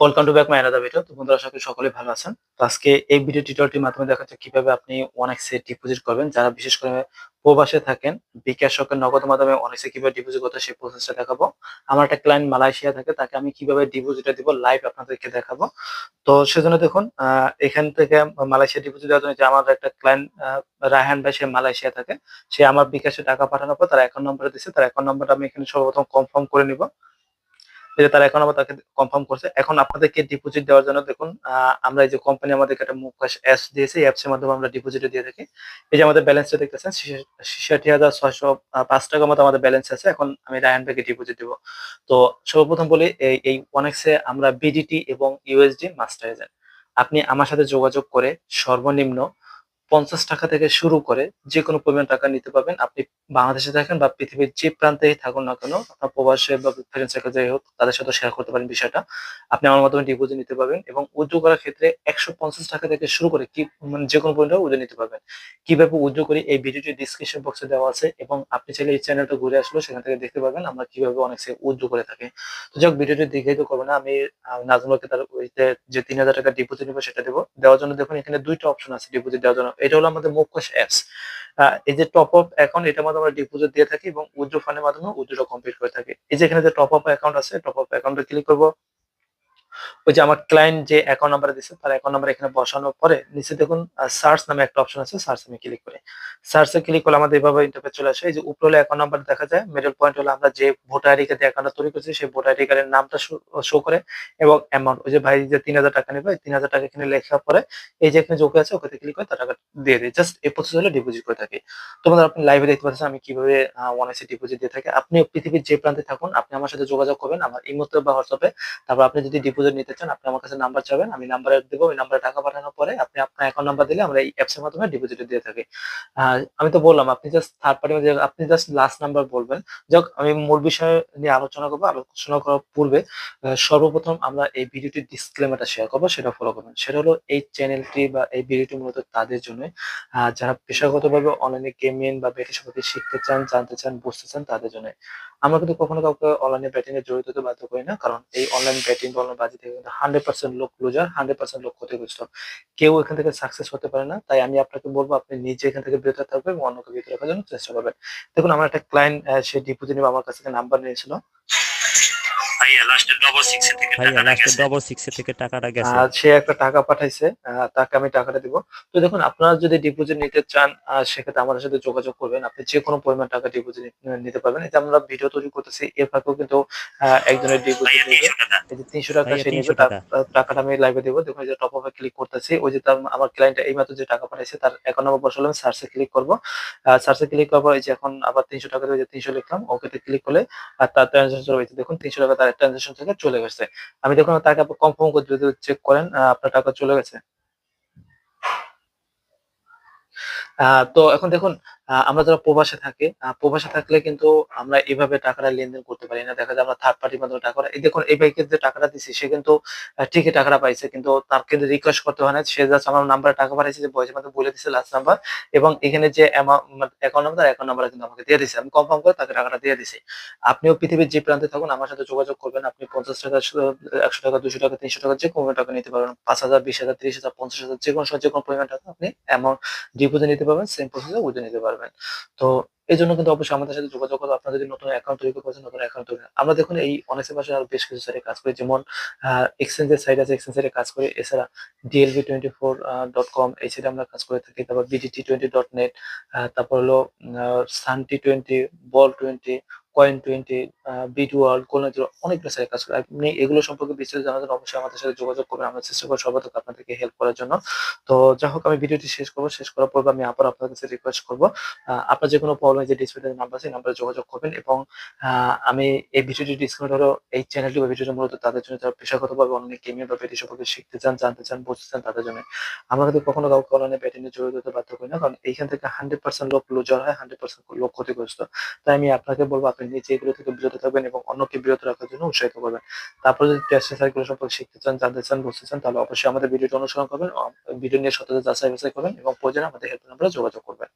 Welcome to back my another video তো বন্ধুরা, আশা করি সকলেই ভালো আছেন। তো আজকে এই ভিডিও টিউটোরিয়ালটির মাধ্যমে দেখাচ্ছে কীভাবে আপনি অনেক্সে ডিপোজিট করবেন। যারা বিশেষ করে প্রবাসে থাকেন, বিকাশ সরকার নগদ মাধ্যমে অনেক্সে কীভাবে ডিপোজিট করতে সেই প্রসেসটা দেখাবো। আমার একটা ক্লায়েন্ট মালয়েশিয়া থাকে, তাকে আমি কীভাবে ডিপোজিটটা দিব লাইভ আপনাদেরকে দেখাবো। তো সেজন্য দেখুন এখান থেকে মালয়েশিয়া ডিপোজিট দেওয়ার জন্য যে আমার একটা ক্লায়েন্ট রায়হান ভাই, সে মালয়েশিয়া থাকে। সে আমার বিকাশে টাকা পাঠানোর পর তার অ্যাকাউন্ট নাম্বার দিচ্ছে তার অ্যাকাউন্ট নাম্বারটা আমি এখানে সর্বপ্রথম কনফার্ম করে নিব। যে তারা এখন আবার তাকে কনফার্ম করছে। এখন আপনাদেরকে ডিপোজিট দেওয়ার জন্য দেখুন আমরা এই যে কোম্পানি আমাদেরকে একটা মুখাস অ্যাপস দিয়েছে, এই অ্যাপসের মাধ্যমে আমরা ডিপোজিট দিয়ে থাকি। এই যে আমাদের ব্যালেন্সটা দেখতেছেন ছেষট্টি হাজার ছয়শো পাঁচ টাকার মতো আমাদের ব্যালেন্স আছে। এখন আমি রায়হান ভাইকে ডিপোজিট দিব। তো সর্বপ্রথম বলি, এই অনেক্সে আমরা বিডিটি এবং ইউএসডি মাস্টার এজেন্ট আপনি আমার সাথে যোগাযোগ করে সর্বনিম্ন পঞ্চাশ টাকা থেকে শুরু করে যে কোনো পরিমাণ টাকা নিতে পারবেন। আপনি বাংলাদেশে থাকেন বা পৃথিবীর যে প্রান্তেই থাকুন না কেন, আপনার প্রবাসে বা ফ্রেন্ড সার্কেল যাই হোক, তাদের সাথে শেয়ার করতে পারেন বিষয়টা। আপনি আমার মাধ্যমে ডিপোজিট নিতে পারবেন এবং উদ্যোগ করার ক্ষেত্রে একশো পঞ্চাশ টাকা থেকে শুরু করে কি মানে যে কোনো পরিমাণ উদ্যোগ নিতে পারবেন। কীভাবে উদ্যোগ করি এই ভিডিওটি ডিসক্রিপশন বক্সে দেওয়া আছে এবং আপনি চাইলে এই চ্যানেলটা ঘুরে আসলো সেখান থেকে দেখতে পাবেন আমরা কীভাবে অনেক সে উদ্যোগ করে থাকি। তো যাক, ভিডিওটি দেখেই তো করব না। আমি নাজমুলকে তার যে তিন হাজার টাকা ডিপোজিট নেব সেটা দেবো। দেওয়ার জন্য দেখুন এখানে দুইটা অপশন আছে ডিপোজিট দেওয়ার জন্য। এটা হলো আমাদের মুখ্য অ্যাপস এই যে টপ আপ অ্যাকাউন্ট এটার মাধ্যমে আমরা ডিপোজিট দিয়ে থাকি এবং উইথড্র ফান্ডের মাধ্যমে উইথড্র কমপ্লিট করে থাকি। এই যে এখানে যে টপ আপ অ্যাকাউন্ট আছে টপ আপ অ্যাকাউন্টে ক্লিক করব। ওই যে আমার ক্লায়েন্ট যে অ্যাকাউন্ট নাম্বার দিচ্ছে তার অ্যাকাউন্ট নাম্বার এখানে বসানোর পরে নিচে দেখুন সার্চ নামে একটা অপশন আছে সার্চ আমি ক্লিক করি। সার্চে ক্লিক করলে আমাদের এভাবে ইন্টারফেস চলে আসে। এই যে উপরে অ্যাকাউন্ট নাম্বার দেখা যায় মিডল পয়েন্ট হলো আমরা যে ভোটার আইডি কার্ড অ্যাকাউন্টটা তৈরি করছি, সেই ভোটার আইডি কার্ডের নামটা শো করে এবং অ্যামাউন্ট ওই যে ভাই যে তিন হাজার টাকা নেবে তিন হাজার টাকা এখানে লেখা পরে এই যে এখানে যোগ আছে ওখানে ক্লিক করে তার টাকা দিয়ে দিই। জাস্ট এই প্রসেস হলে ডিপোজিট করে থাকি। তোমাদের আপনি লাইভে দেখতে পাচ্ছেন আমি কীভাবে ওয়ান এসি ডিপোজিট দিয়ে থাকি। আপনি পৃথিবীর যে প্রান্তে থাকুন, আপনি আমার সাথে যোগাযোগ করবেন, আমার ইমোতে বা হোয়াটসঅ্যাপে তারপর আপনি যদি ডিপোজিট নিতে চান, আপনি আমার কাছে নাম্বার চাবেন আমি নাম্বার দেবো ওই নাম্বারে টাকা পাঠানোর পরে আপনি আপনার অ্যাকাউন্ট নাম্বার দিলে আমরা এই অ্যাপসের মাধ্যমে ডিপোজিট দিয়ে থাকি। আমি তো বললাম, আপনি জাস্ট থার্ড পার্টি আপনি জাস্ট লাস্ট নাম্বার বলবেন। যাক, আমি মূল বিষয় নিয়ে আলোচনা করব, আলোচনা করার পূর্বে সর্বপ্রথম আমরা এই ভিডিওটির ডিসক্লেমারটা শেয়ার করব, সেটা ফলো করবেন। সেটা হলো এই চ্যানেলটি বা এই ভিডিওটি মূলত তাদের জন্য। যারা পেশাগতভাবে অনলাইনে গেমিং বা বেটি সম্পর্কে শিখতে চান, জানতে চান, বুঝতে চান, তাদের জন্য। আমরা কিন্তু কখনো কাউকে অনলাইনে ব্যাটিং এ জড়িত হতে বাধ্য করি না, কারণ এই অনলাইন ব্যাটিং বা বাজি হান্ড্রেড পার্সেন্ট লোক হান্ড্রেড লোক কেউ এখান থেকে সাকসেস পারে না, তাই আমি আপনাকে বলব, আপনি নিজে এখান থেকে এবং অন্যকে রাখার জন্য চেষ্টা করবেন। দেখুন, আমার একটা ক্লায়েন্ট সে ডিপোজিট আমার কাছ থেকে নাম্বার নিয়েছিল। ভাইয়া লাস্টে ডবল সিক্স থেকে ভাইয়া লাস্টে ডবল সিক্স থেকে টাকাটা গেছে। সে একটা টাকা পাঠাইছে তাকে আমি টাকাটা দিব। তো দেখুন আপনারা যদি ডিপোজিট নিতে চান সেক্ষেত্রে আমাদের সাথে যোগাযোগ করবেন। আপনি যে কোনো পরিমাণ টাকা ডিপোজিট নিতে পারবেন। এই আমরা ভিডিও তৈরি করতেছি এর ফাঁকেও কিন্তু একজনের ডিপোজিট ভাইয়া তিনশো টাকা। এই যে তিনশো টাকা ভাইয়া সে নিবে তার টাকা। তার টাকাটা আমি লাইভে দেবো। দেখুন যে টপ আপে ক্লিক করতেছি ওই যে তার আমার ক্লায়েন্ট এই মাত্র যে টাকা পাঠাইছে তার অ্যাকাউন্ট নাম্বার বসালাম সার্চে ক্লিক করব। সার্চে ক্লিক করব এই যে এখন আবার তিনশো টাকা দিয়ে তিনশো লিখলাম ওকেতে ক্লিক করলে আর তার ট্রানজাকশন দেখুন তিনশো টাকা তার ট্রানজাকশন থেকে চলে গেছে। আমি দেখুন তাকে আপনি কনফার্ম করে যদি চেক করেন আপনার টাকা চলে গেছে। তো এখন দেখুন আমরা যারা প্রবাসে থাকি প্রবাসে থাকলে কিন্তু আমরা এভাবে টাকাটা লেনদেন করতে পারি না। দেখা যায় আমরা থার্ড পার্টির মাধ্যমে টাকা এই দেখুন, এই ভাইকে যে টাকাটা দিছি, সে কিন্তু ঠিকই টাকাটা পাইছে, কিন্তু তার কিন্তু রিকোয়েস্ট করতে হয় না। সে জাস্ট আমার নাম্বারে টাকা পাঠাইছে যে বয়সের মধ্যে বলে দিচ্ছে লাস্ট নাম্বার এবং এখানে যে অ্যাকাউন্ট নাম্বার অ্যাকাউন্ট নাম্বার কিন্তু আমাকে দিয়ে দিছে। আমি কনফার্ম করে তাকে টাকাটা দিয়ে দিছি। আপনিও পৃথিবীর যে প্রান্তে থাকুন, আমার সাথে যোগাযোগ করবেন। আপনি পঞ্চাশ টাকা, একশো টাকা, দুশো টাকা, তিনশো টাকা যে কোনো টাকা নিতে পারবেন। পাঁচ হাজার, বিশ হাজার, ত্রিশ হাজার, পঞ্চাশ হাজার যে কোনো সময় যে কোনো পরিমাণ টাকা আপনি অ্যামাউন্ট ডিপোজিট নিতে পারবেন সেম প্রসেসে উঠে নিতে পারবেন। তো এই জন্য কিন্তু অবশ্যই আমাদের সাথে যোগাযোগ করো। আপনার যদি নতুন অ্যাকাউন্ট তৈরি করতে নতুন অ্যাকাউন্ট তৈরি আমরা দেখুন এই অনেকের পাশে আর বেশ কিছু সাইটে কাজ করি। যেমন এক্সচেঞ্জের সাইট আছে। এক্সচেঞ্জ সাইটে কাজ করি। এছাড়া DLV twenty four dot com এই সাইটে আমরা কাজ করে থাকি। তারপর বিডিটি টোয়েন্টি ডট নেট তারপর হলো sun T twenty ball twenty coin twenty bit world অনেকগুলো সাইটে কাজ করে। আপনি এগুলো সম্পর্কে বিস্তারিত জানার জন্য অবশ্যই আমাদের সাথে যোগাযোগ করবেন। আমরা চেষ্টা করব সর্বাত্মক আপনাদেরকে হেল্প করার জন্য। তো যাই হোক, আমি ভিডিওটি শেষ করব। শেষ করার পর আমি আবার আপনার কাছে রিকোয়েস্ট করব। আপনার যে কোনো প্রবলেম যে ডিসপ্লেতে নাম্বার আছে নাম্বারে যোগাযোগ করবেন এবং আমি এই ভিডিওটি ডিসকাউন্ট হলো এই চ্যানেলটি বা ভিডিওটি মূলত তাদের জন্য যারা পেশাগতভাবে অনলাইনে গেমিং বা বেটি সম্পর্কে শিখতে চান, জানতে চান, বুঝতে চান তাদের জন্য। আমরা কিন্তু কখনো কাউকে অনলাইনে ব্যাটিং জড়িত হতে বাধ্য করি না, কারণ এইখান থেকে হান্ড্রেড পার্সেন্ট লোক লুজার হয় হান্ড্রেড পার্সেন্ট লোক ক্ষতিগ্রস্ত। তাই আমি আপনাকে বলব, আপনি নিজে এগুলো থেকে বিরত থাকবেন এবং অন্যকে বিরত রাখার জন্য উৎসাহিত করবেন। তারপর যদি টেস্ট সাইকেল সম্পর্কে শিখতে চান, জানতে চান, বুঝতে চান, তাহলে অবশ্যই আমাদের ভিডিওটি অনুসরণ করবেন ভিডিও নিয়ে সততা যাচাই বাছাই করবেন এবং প্রয়োজনে আমাদের হেল্প নাম্বারে যোগাযোগ করবেন।